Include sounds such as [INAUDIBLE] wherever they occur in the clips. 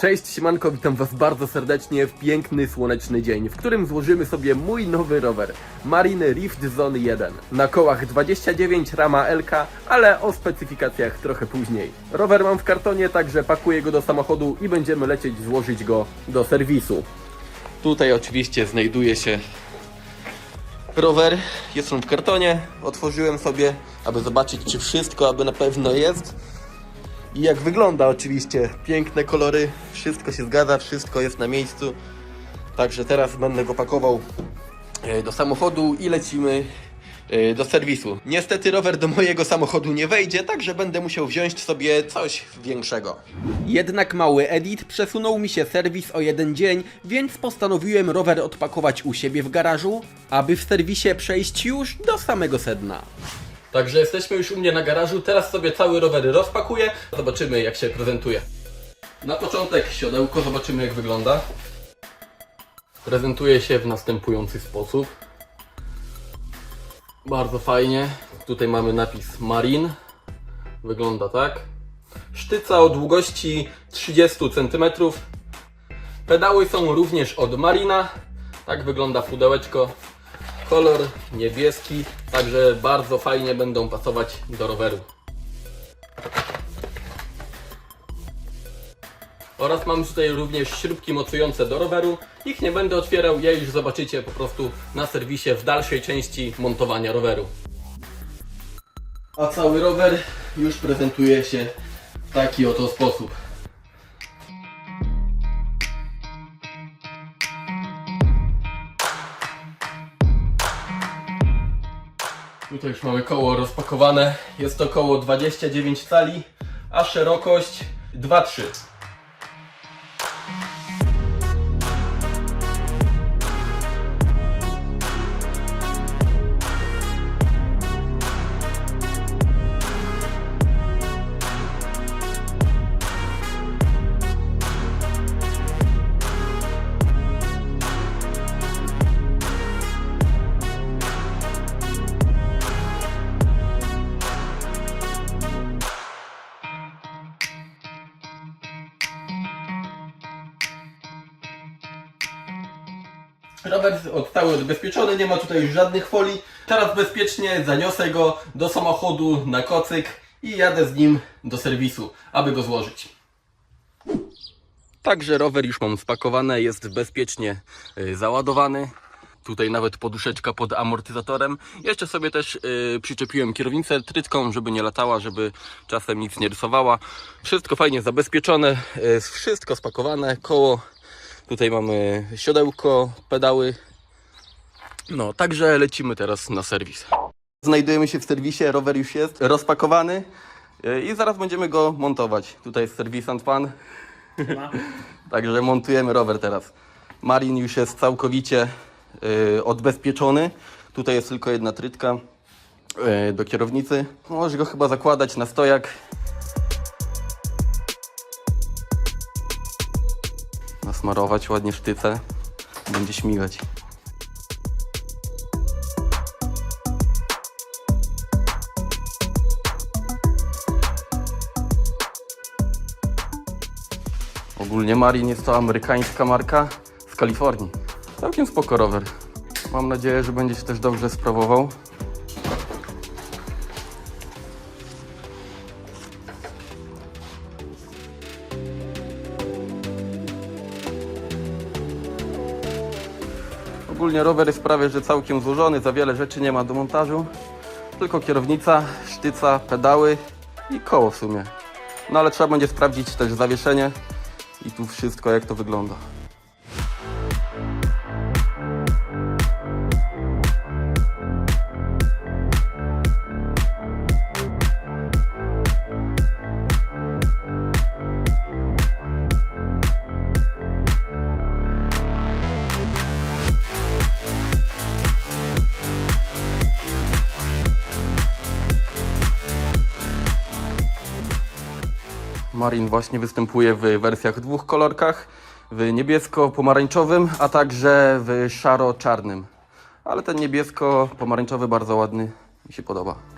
Cześć, siemanko, witam was bardzo serdecznie w piękny, słoneczny dzień, w którym złożymy sobie mój nowy rower Marine Rift Zone 1. Na kołach 29 rama LK, ale o specyfikacjach trochę później. Rower mam w kartonie, także pakuję go do samochodu i będziemy lecieć złożyć go do serwisu. Tutaj oczywiście znajduje się rower, jest on w kartonie, otworzyłem sobie, aby zobaczyć czy wszystko, aby na pewno jest. I jak wygląda oczywiście, piękne kolory, wszystko się zgadza, wszystko jest na miejscu. Także teraz będę go pakował e, do samochodu i lecimy e, do serwisu. Niestety rower do mojego samochodu nie wejdzie, także będę musiał wziąć sobie coś większego. Jednak mały edit przesunął mi się serwis o jeden dzień, więc postanowiłem rower odpakować u siebie w garażu, aby w serwisie przejść już do samego sedna. Także jesteśmy już u mnie na garażu, teraz sobie cały rower rozpakuję, zobaczymy jak się prezentuje. Na początek siodełko, zobaczymy jak wygląda. Prezentuje się w następujący sposób. Bardzo fajnie. Tutaj mamy napis Marin. Wygląda tak. Sztyca o długości 30 cm. Pedały są również od Marina. Tak wygląda pudełeczko. Kolor niebieski, także bardzo fajnie będą pasować do roweru. Oraz mam tutaj również śrubki mocujące do roweru. Ich nie będę otwierał, je już zobaczycie po prostu na serwisie w dalszej części montowania roweru. A cały rower już prezentuje się w taki oto sposób. Tutaj już mamy koło rozpakowane. Jest to koło 29 cali, a szerokość 2,3. Rower jest od cały odbezpieczony, nie ma tutaj już żadnych folii. Teraz bezpiecznie zaniosę go do samochodu na kocyk i jadę z nim do serwisu, aby go złożyć. Także rower już mam spakowane, jest bezpiecznie y, załadowany. Tutaj nawet poduszeczka pod amortyzatorem. Jeszcze sobie też y, przyczepiłem kierownicę trytką, żeby nie latała, żeby czasem nic nie rysowała. Wszystko fajnie zabezpieczone, y, wszystko spakowane, koło Tutaj mamy siodełko, pedały. No, także lecimy teraz na serwis. Znajdujemy się w serwisie, rower już jest rozpakowany yy, i zaraz będziemy go montować. Tutaj jest serwisant pan. [LAUGHS] Także montujemy rower teraz. Marin już jest całkowicie yy, odbezpieczony. Tutaj jest tylko jedna trytka yy, do kierownicy. Możesz go chyba zakładać na stojak. Nasmarować ładnie sztyce. Będzie śmigać. Ogólnie Marin jest to amerykańska marka z Kalifornii. Całkiem spoko rower. Mam nadzieję, że będzie się też dobrze sprawował. Ogólnie rower jest prawie że całkiem złożony, za wiele rzeczy nie ma do montażu. Tylko kierownica, sztyca, pedały i koło w sumie. No ale trzeba będzie sprawdzić też zawieszenie i tu wszystko jak to wygląda. Marin właśnie występuje w wersjach dwóch kolorkach. W niebiesko-pomarańczowym, a także w szaro-czarnym. Ale ten niebiesko-pomarańczowy bardzo ładny, mi się podoba.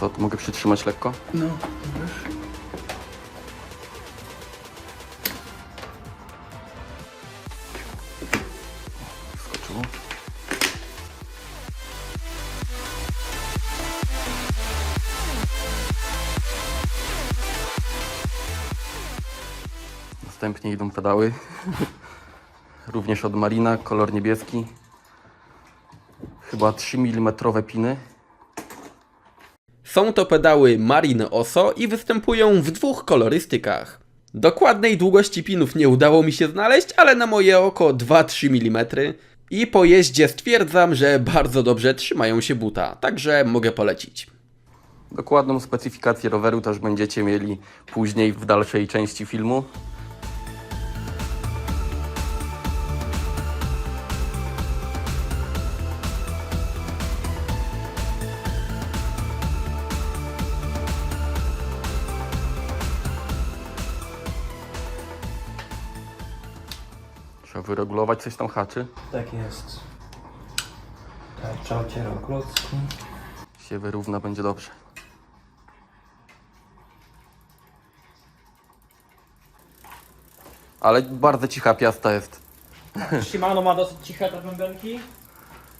Co, to mogę przytrzymać lekko? No, Skoczyło. Następnie idą pedały. [LAUGHS] Również od Marina, kolor niebieski. Chyba 3 mm piny. Są to pedały Marin Oso i występują w dwóch kolorystykach. Dokładnej długości pinów nie udało mi się znaleźć, ale na moje oko 2-3 mm. I po jeździe stwierdzam, że bardzo dobrze trzymają się buta, także mogę polecić. Dokładną specyfikację roweru też będziecie mieli później w dalszej części filmu. Wyregulować, coś tam haczy. tak jest. Tarcza ocieram klocki. Się wyrówna, będzie dobrze. Ale bardzo cicha piasta jest. [LAUGHS] Shimano ma dosyć ciche te bębenki.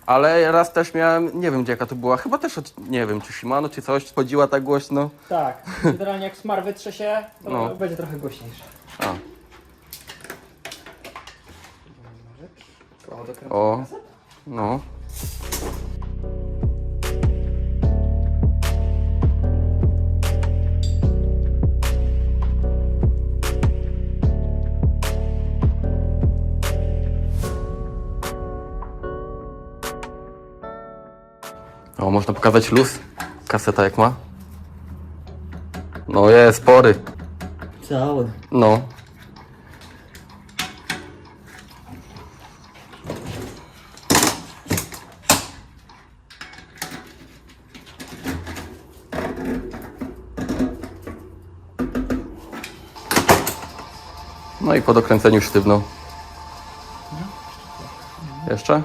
Ale raz też miałem, nie wiem gdzie jaka to była, chyba też od, nie wiem, czy Shimano, czy coś, chodziła tak głośno. Tak, generalnie jak smar wytrze się, to No. będzie trochę głośniejsze. A, Koło do o, no. O, można pokazać luz? Kaseta jak ma? No jest, spory. Cały. No. No i po dokręceniu sztywno. Jeszcze?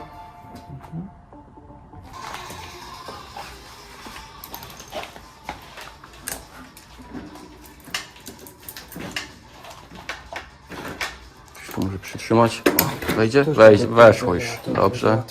Coś tu może przytrzymać. O, wejdzie? Wejdź, weszło już. Dobrze.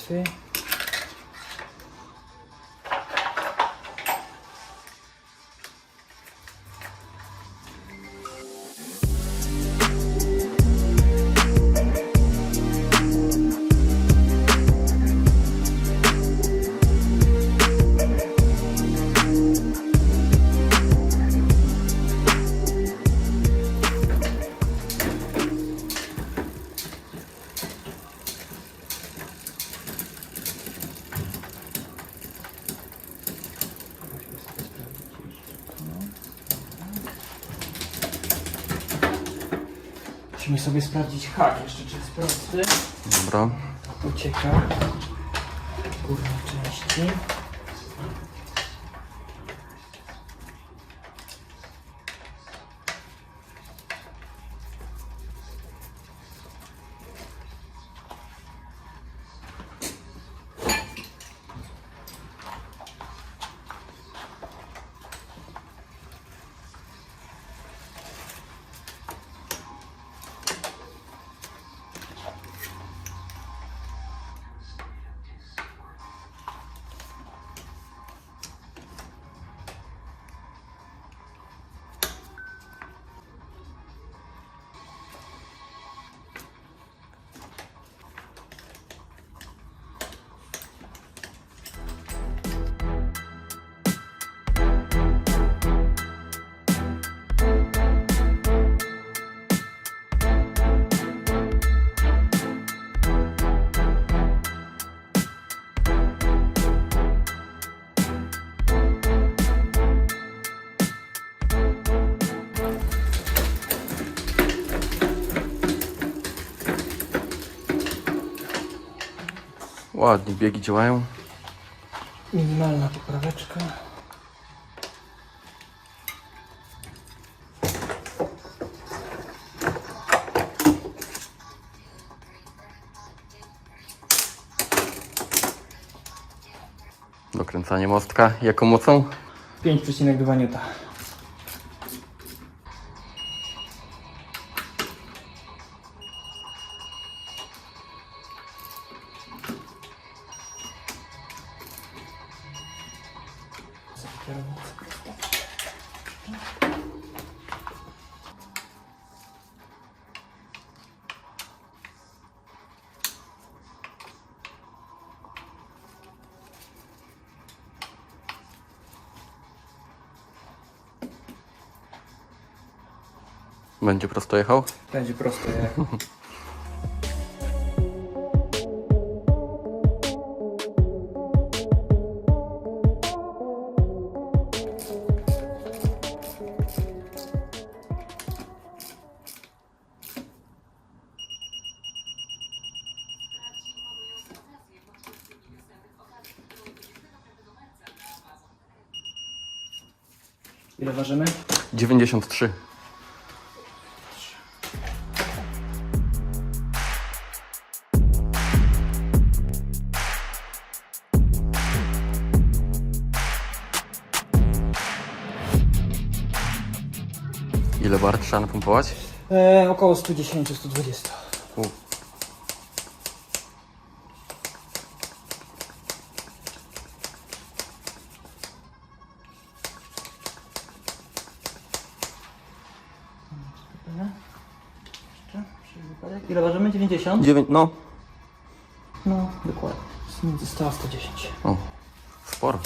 Musimy sobie sprawdzić hak jeszcze, czy jest prosty. Dobra. Ucieka. Górne części. Ładnie, biegi działają. Minimalna popraweczka. Dokręcanie mostka. Jaką mocą? 5,2 N. Będzie prosto jechał? Będzie prosto jak. Ile ważymy? 93. Ile bar trzeba napompować? E, około 110-120. U. Ile ważymy? 90? 9, no. No, dokładnie. Jest Między 100 a 110. O, sporo.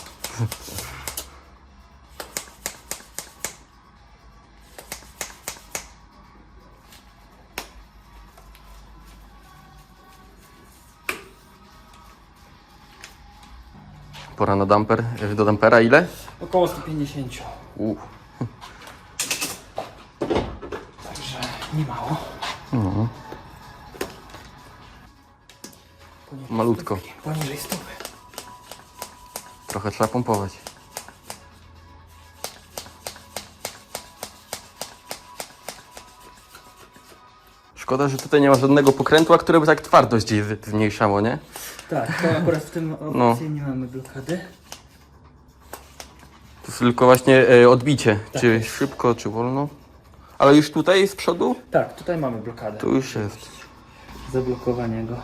Pora na damper. E, Do dampera ile? Około 150. U. Także nie mało. No, Poniżej malutko. Poniżej stówy. Trochę trzeba pompować. Szkoda, że tutaj nie ma żadnego pokrętła, które by tak twardość jej zmniejszało, nie? Tak, to akurat w tym No. opcji nie mamy blokady. To jest tylko właśnie e, odbicie, Tak czy szybko, czy wolno. Ale już tutaj z przodu? Tak, tutaj mamy blokadę. Tu już jest. Zablokowanie go.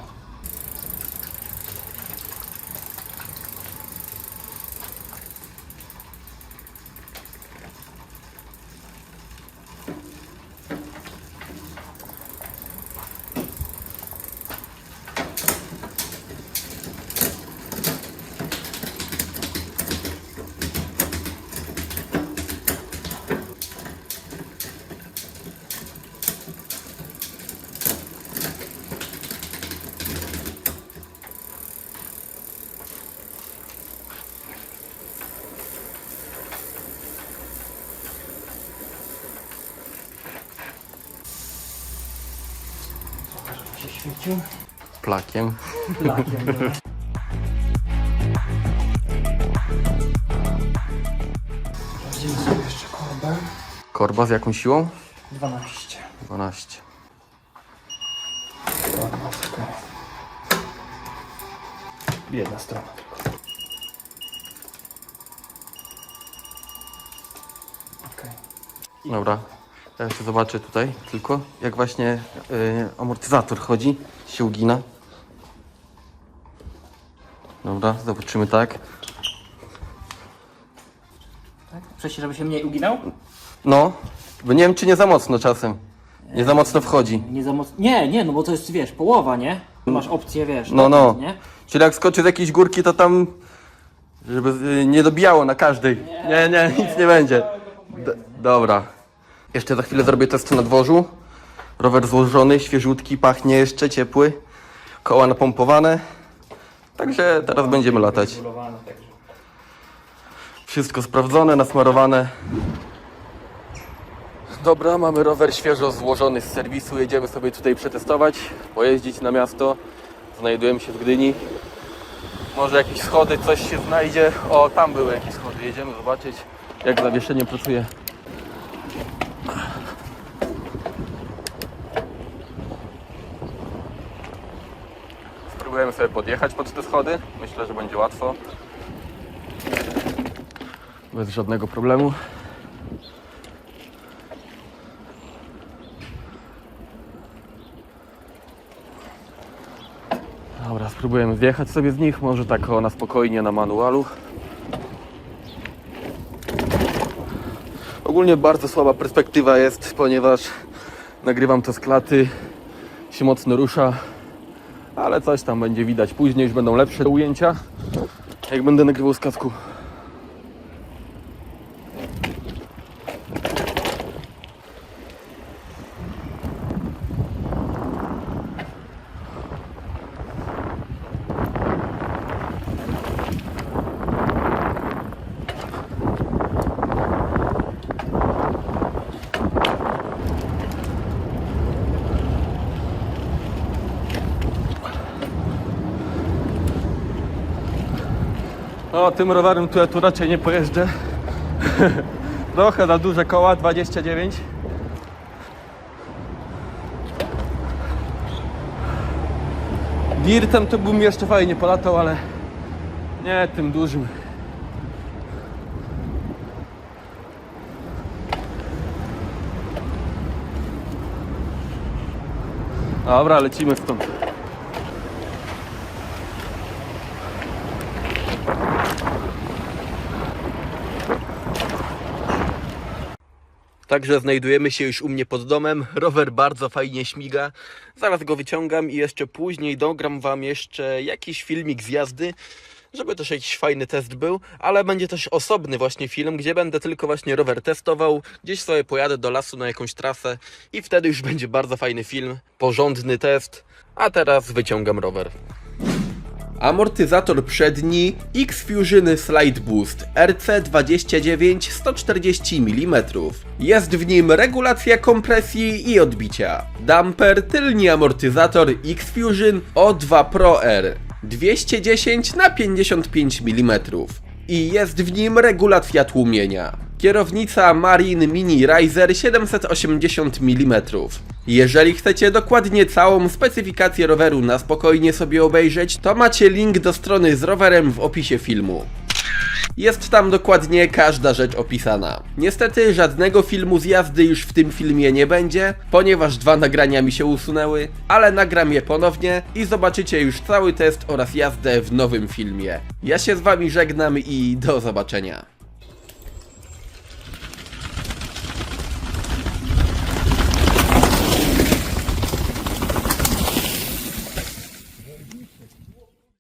Się świecił. Plakiem. Lakiem. dobra. Sprawdzimy sobie jeszcze korbę. Korba z jaką siłą? 12. 12. Korba, okej. Jedna strona tylko. Okej. Dobra. Ja jeszcze zobaczę tutaj tylko, jak właśnie y, amortyzator chodzi, się ugina. Dobra, zobaczymy tak. Tak? Przecież, żeby się mniej uginał? No, bo nie wiem, czy nie za mocno czasem. Nie za mocno wchodzi. Nie za mocno. Nie, nie, no bo to jest, wiesz, połowa, nie? Masz opcję, wiesz. No, no. dopiąć, Nie? Czyli jak skoczy z jakiejś górki, to tam, żeby y, nie dobijało na każdej. Nie, nie, nic nie będzie. D- dobra. Jeszcze za chwilę zrobię test na dworzu. Rower złożony, świeżutki, pachnie jeszcze, ciepły. Koła napompowane. Także teraz będziemy latać. Wszystko sprawdzone, nasmarowane. Dobra, mamy rower świeżo złożony z serwisu. Jedziemy sobie tutaj przetestować, pojeździć na miasto. Znajdujemy się w Gdyni. Może jakieś schody, coś się znajdzie. O, tam były jakieś schody. Jedziemy zobaczyć, jak zawieszenie pracuje. Spróbujemy sobie podjechać pod te schody. Myślę, że będzie łatwo. Bez żadnego problemu. Dobra, spróbujemy zjechać sobie z nich, może tak o na spokojnie na manualu. Ogólnie bardzo słaba perspektywa jest, ponieważ nagrywam to z klaty, się mocno rusza, ale coś tam będzie widać. Później już będą lepsze ujęcia, jak będę nagrywał z kasku. O, tym rowerem tu ja tu raczej nie pojeżdżę. [LAUGHS] Trochę za duże koła, 29. Dirtem to bym jeszcze fajnie polatał, ale nie tym dużym. Dobra, lecimy stąd. Także znajdujemy się już u mnie pod domem. Rower bardzo fajnie śmiga. Zaraz go wyciągam i jeszcze później dogram Wam jeszcze jakiś filmik z jazdy, żeby też jakiś fajny test był, ale będzie też osobny właśnie film, gdzie będę tylko właśnie rower testował, gdzieś sobie pojadę do lasu na jakąś trasę i wtedy już będzie bardzo fajny film, porządny test. A teraz wyciągam rower. Amortyzator przedni X-Fusion Slide Boost RC29 140 mm. Jest w nim regulacja kompresji i odbicia. Damper tylni amortyzator X-Fusion O2 Pro R 210 na 55 mm. I jest w nim regulacja tłumienia. Kierownica Marine Mini Riser 780 mm. Jeżeli chcecie dokładnie całą specyfikację roweru na spokojnie sobie obejrzeć, to macie link do strony z rowerem w opisie filmu. Jest tam dokładnie każda rzecz opisana. Niestety żadnego filmu z jazdy już w tym filmie nie będzie, ponieważ dwa nagrania mi się usunęły, ale nagram je ponownie i zobaczycie już cały test oraz jazdę w nowym filmie. Ja się z wami żegnam i do zobaczenia.